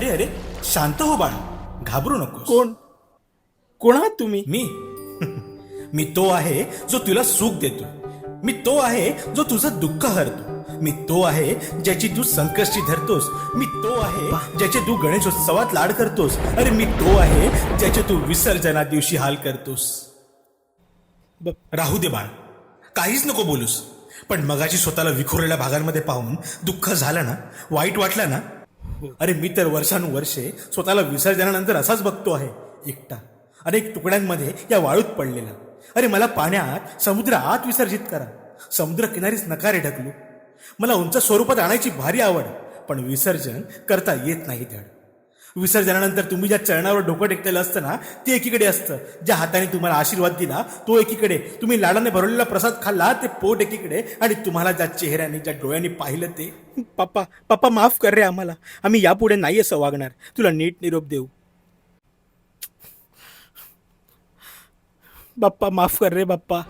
अरे अरे शांत हो बाळा. घाबरू नको कोण? कोण आहात तुम्ही? मी. मी तो आहे जो तुला सुख देतो मी तो आहे जो तुझं दुःख हरतो. मी तो आहे ज्याची तू संकष्टी धरतोस. मी तो आहे ज्याचे तू गणेशोत्सवात लाड करतोस. अरे मी तो आहे ज्याचे तू विसर्जना दिवशी हाल करतोस. राहू दे बाळ. काहीच नको बोलूस. पण मगाची स्वतःला विखुरलेल्या भागांमध्ये पाहून दुःख झालं ना वाईट वाटलं ना हो. अरे मी तर वर्षानुवर्षे स्वतःला विसर्जनानंतर असाच बघतो आहे एकटा. अनेक तुकड्यांमध्ये या वाळूत पडलेला. अरे मला पाण्यात समुद्र आत विसर्जित करा. समुद्र किनारीच नकारे ढकलू. मला उंच स्वरूपात आणायची भारी आवड पण विसर्जन करता येत नाही धड. विसर्जनानंतर तुम्ही ज्या चरणावर डोकं टेकलेलं असतं ना ते एकीकडे असतं. ज्या हाताने तुम्हाला आशीर्वाद दिला तो एकीकडे. तुम्ही लाडाने भरवलेला प्रसाद खाल्ला ते पोट एकीकडे. आणि तुम्हाला ज्या चेहऱ्याने ज्या डोळ्यांनी पाहिलं ते. पप्पा पप्पा माफ कर रे आम्हाला. आम्ही यापुढे नाही असं वागणार. तुला नीट निरोप देऊ. बाप्पा माफ कर रे बाप्पा